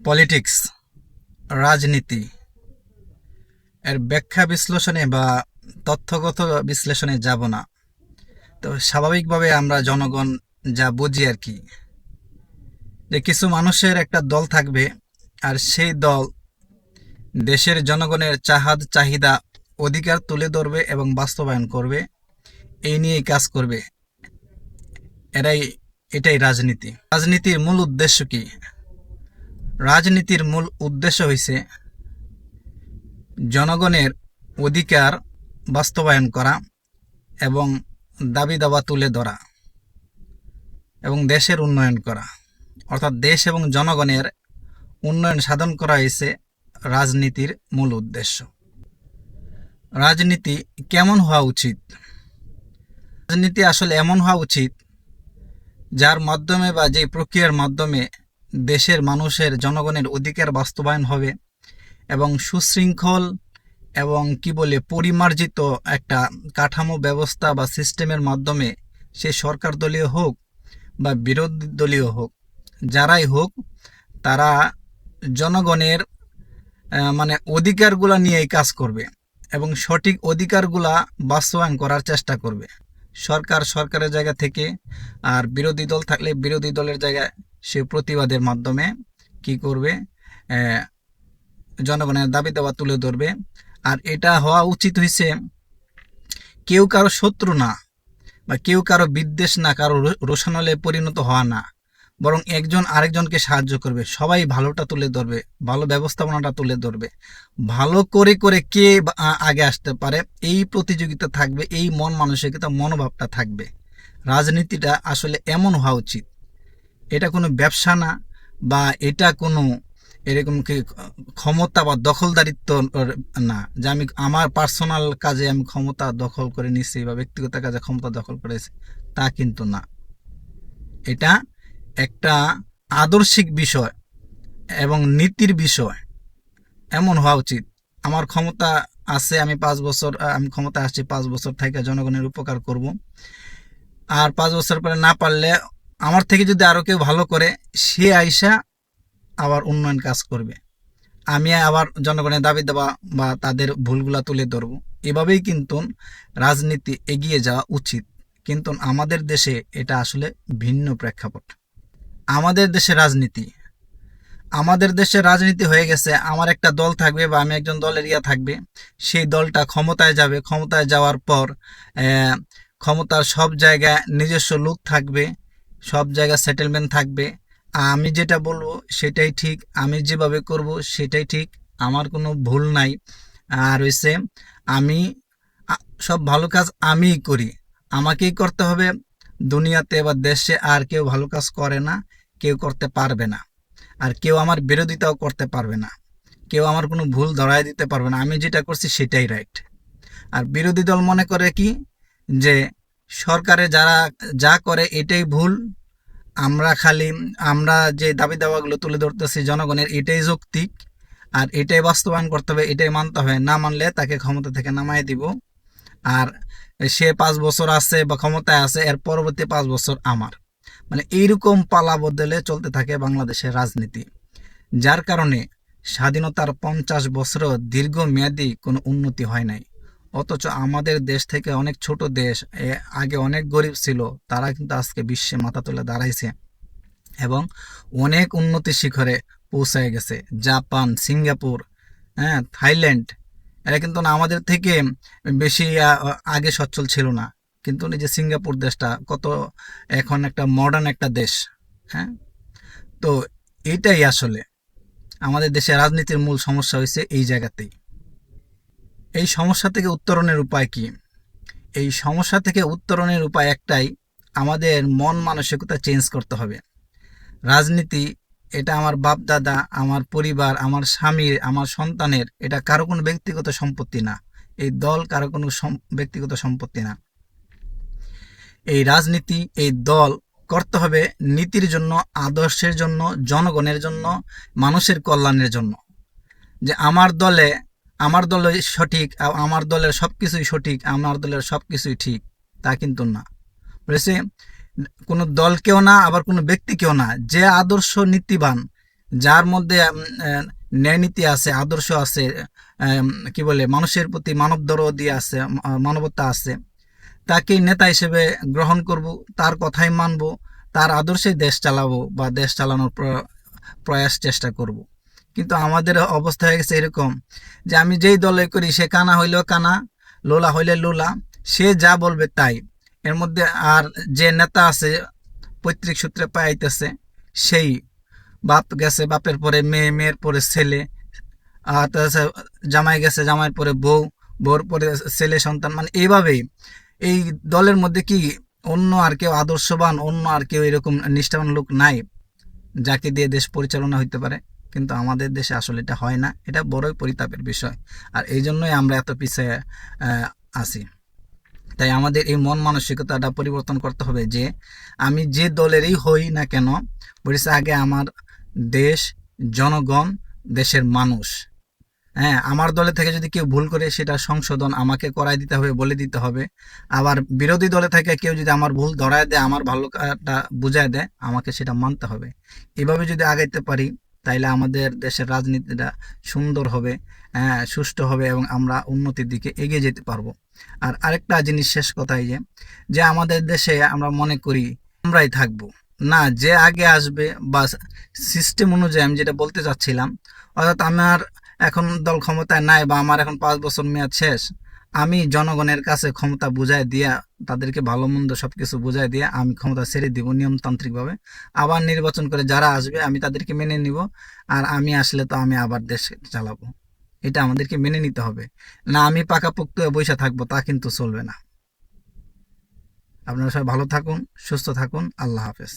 Politics, রাজনীতি, এর ব্যাখ্যা বিশ্লেষণে বা তথ্যগত বিশ্লেষণে যাব না। তো স্বাভাবিকভাবে আমরা জনগণ যা বুঝি আর কি, যে কিছু মানুষের একটা দল থাকবে আর সেই দল দেশের জনগণের চাহাদ, চাহিদা, অধিকার তুলে ধরবে এবং বাস্তবায়ন করবে। এই নিয়েই কাজ করবে। এরাই, এটাই রাজনীতি। রাজনীতির মূল উদ্দেশ্য কি? রাজনীতির মূল উদ্দেশ্য হইছে জনগণের অধিকার বাস্তবায়ন করা এবং দাবি দাবা তুলে ধরা এবং দেশের উন্নয়ন করা। অর্থাৎ দেশ এবং জনগণের উন্নয়ন সাধন করা হয়েছে রাজনীতির মূল উদ্দেশ্য। রাজনীতি কেমন হওয়া উচিত? রাজনীতি আসলে এমন হওয়া উচিত যার মাধ্যমে বা যে প্রক্রিয়ার মাধ্যমে দেশের মানুষের জনগণের অধিকার বাস্তবায়ন হবে এবং সুশৃঙ্খল এবং কি বলে পরিমার্জিত একটা কাঠামো ব্যবস্থা বা সিস্টেমের মাধ্যমে সে সরকার দলীয় হোক বা বিরোধী দলীয় হোক, যারাই হোক, তারা জনগণের মানে অধিকারগুলা নিয়েই কাজ করবে এবং সঠিক অধিকারগুলা বাস্তবায়ন করার চেষ্টা করবে। সরকার সরকারের জায়গা থেকে আর বিরোধী দল থাকলে বিরোধী দলের জায়গায় সে প্রতিবাদের মাধ্যমে কি করবে? জনগণের দাবি দাবা তুলে ধরবে। আর এটা হওয়া উচিত হয়েছে কেউ কারও শত্রু না বা কেউ কারও বিদ্বেষ না, কারও রোশানলে পরিণত হওয়া না। বরং একজন আরেকজনকে সাহায্য করবে। সবাই ভালোটা তুলে ধরবে, ভালো ব্যবস্থাপনাটা তুলে ধরবে। ভালো করে করে কে আগে আসতে পারে, এই প্রতিযোগিতা থাকবে, এই মন মানসিকতা, মনোভাবটা থাকবে। রাজনীতিটা আসলে এমন হওয়া উচিত। এটা কোনো ব্যবসা না বা এটা কোনো এরকম কি ক্ষমতা বা দখলদারিত্ব না। যে আমি আমার পার্সোনাল কাজে আমি ক্ষমতা দখল করে নিচ্ছি বা ব্যক্তিগত কাজে ক্ষমতা দখল করেছি, তা কিন্তু না। এটা একটা আদর্শিক বিষয় এবং নীতির বিষয়। এমন হওয়া উচিত। আমার ক্ষমতা আছে, আমি পাঁচ বছর আমি ক্ষমতা আসছি পাঁচ বছর থেকে জনগণের উপকার করব। আর পাঁচ বছর পরে না পারলে আমার থেকে যদি আরও কেউ ভালো করে, সে আইসা আবার উন্নয়ন কাজ করবে। আমি আবার জনগণের দাবি দেওয়া বা তাদের ভুলগুলা তুলে ধরব। এভাবেই কিন্তু রাজনীতি এগিয়ে যাওয়া উচিত। কিন্তু আমাদের দেশে এটা আসলে ভিন্ন প্রেক্ষাপট। আমাদের দেশে রাজনীতি। আমাদের দেশে রাজনীতি হয়ে গেছে, আমার একটা দল থাকবে বা আমি একজন দলের ইয়া থাকবে, সেই দলটা ক্ষমতায় যাবে। ক্ষমতায় যাওয়ার পর ক্ষমতার সব জায়গায় নিজস্ব লোক থাকবে, সব জায়গায় সেটেলমেন্ট থাকবে। আমি যেটা বলব, সেটাই ঠিক, আমি যেভাবে করব, সেটাই ঠিক, আমার কোনো ভুল নাই। আর হইছে, আমি সব ভালো কাজ আমিই করি। আমাকেই করতে হবে, দুনিয়াতে বা দেশে আর কেউ ভালো কাজ করে না। কেউ করতে পারবে না। আর কেউ আমার বিরোধিতাও করতে পারবে না। কেউ আমার কোনো ভুল ধরায় দিতে পারবে না। আমি যেটা করছি সেটাই রাইট আর বিরোধী দল মনে করে কি? যে সরকারে যারা যা করে এটাই ভুল। আমরা খালি, আমরা যে দাবি দাওয়াগুলো তুলে ধরতেছি জনগণের এটাই যৌক্তিক। আর এটাই বাস্তবায়ন করতে হবে, এটাই মানতে হবে না মানলে তাকে ক্ষমতা থেকে নামাই দিব। আর সে পাঁচ বছর আছে বা ক্ষমতায় আছে, এর পরবর্তী পাঁচ বছর আমার। মানে এইরকম পালা বদলে চলতে থাকে বাংলাদেশের রাজনীতি, যার কারণে স্বাধীনতার পঞ্চাশ বছরও দীর্ঘমেয়াদী কোনো উন্নতি হয় নাই। অথচ আমাদের দেশ থেকে অনেক ছোট দেশ আগে অনেক গরিব ছিল, তারা কিন্তু আজকে বিশ্বে মাথা তুলে দাঁড়াইছে এবং অনেক উন্নতি শিখরে পৌঁছায় গেছে। জাপান, সিঙ্গাপুর হ্যাঁ থাইল্যান্ড, এরা কিন্তু আমাদের থেকে বেশি আগে সচ্ছল ছিল না। কিন্তু যে সিঙ্গাপুর দেশটা কত এখন একটা মডার্ন একটা দেশ হ্যাঁ? তো এটাই আসলে আমাদের দেশে রাজনীতির মূল সমস্যা হয়েছে এই জায়গাতেই। এই সমস্যা থেকে উত্তরণের উপায় কি? এই সমস্যা থেকে উত্তরণের উপায় একটাই, আমাদের মন মানসিকতা চেঞ্জ করতে হবে। রাজনীতি, এটা আমার বাপ দাদা আমার পরিবার, আমার স্বামীর আমার সন্তানের, এটা কারও কোনো ব্যক্তিগত সম্পত্তি না। এই দল কারও কোনো ব্যক্তিগত সম্পত্তি না। এই রাজনীতি এই দল করতে হবে নীতির জন্য আদর্শের জন্য জনগণের জন্য মানুষের কল্যাণের জন্য। যে আমার দলে আমার দলে সঠিক আমার দলের সব কিছুই সঠিক আমার দলের সব কিছুই ঠিক তা কিন্তু না। বলেছে কোনো দলকেও না আবার কোনো ব্যক্তিকেও না। যে আদর্শ নীতিবান যার মধ্যে উম, আহ, ন্যায়নীতি আছে আদর্শ আছে কি বলে মানুষের প্রতি মানব দরদি আছে মানবতা আছে তাকেই নেতা হিসেবে গ্রহণ করব, তার কথাই মানব, তার আদর্শে দেশ চালাবো বা দেশ চালানোর প্র- প্রয়াস চেষ্টা করব। কিন্তু আমাদের অবস্থা হয়ে গেছে এরকম যে আমি যেই দলে করি, সে কানা হইলেও কানা, লোলা হইলে লোলা, সে যা বলবে তাই। এর মধ্যে আর যে নেতা আছে, পৈতৃক সূত্রে পাইতেছে সেই বাপ গেছে, বাপের পরে মেয়ে, মেয়ের পরে ছেলে, আর তাছাড়া জামাই গেছে, জামাইয়ের পরে বউ, বউর পরে ছেলে, সন্তান মানে এইভাবেই এই দলের মধ্যে কি অন্য আর কেউ আদর্শবান, অন্য আর কেউ এরকম নিষ্ঠাবান লোক নাই? যাকে দিয়ে দেশ পরিচালনা হইতে পারে, কিন্তু আমাদের দেশে আসলে এটা হয় না। এটা বড়ই পরিতাপের বিষয়। আর এই জন্যই আমরা এত পিছিয়ে আছি। তাই আমাদের এই মন মানসিকতাটা পরিবর্তন করতে হবে যে, আমি যে দলেরই হই না কেন বলেছে আগে আমার দেশ, জনগণ, দেশের মানুষ। হ্যাঁ আমার দলে থেকে যদি কেউ ভুল করে সেটা সংশোধন আমাকে করাই দিতে হবে, বলে দিতে হবে। আবার বিরোধী দলে থেকে কেউ যদি আমার ভুল ধরায় দেয়, আমার ভালোটা বুঝায় দেয়, আমাকে সেটা মানতে হবে। এভাবে যদি আগাইতে পারি, তাইলে আমাদের দেশের রাজনীতিটা সুন্দর হবে হ্যাঁ সুষ্ঠু হবে এবং আমরা উন্নতির দিকে এগিয়ে যেতে পারব। আর আরেকটা জিনিস শেষ কথাই যে যে আমাদের দেশে আমরা মনে করি, আমরাই থাকব। না, যে আগে আসবে বা সিস্টেম অনুযায়ী আমি যেটা বলতে চাচ্ছিলাম, অর্থাৎ আমার এখন দল ক্ষমতায় নাই বা আমার এখন পাঁচ বছর মেয়াদ শেষ, আমি জনগণের কাছে ক্ষমতা বুঝায় দিয়া, তাদেরকে ভালো মন্দ সবকিছু বুঝায় দিয়ে আমি ক্ষমতা ছেড়ে দিব নিয়মতান্ত্রিকভাবে। আবার নির্বাচন করে যারা আসবে, আমি তাদেরকে মেনে নিব, আর আমি আসলে তো আমি আবার দেশ চালাবো। এটা আমাদেরকে মেনে নিতে হবে। না আমি পাকাপোক্ত বসে থাকব, তা কিন্তু চলবে না। আপনারা সবাই ভালো থাকুন, সুস্থ থাকুন, আল্লাহ হাফেজ।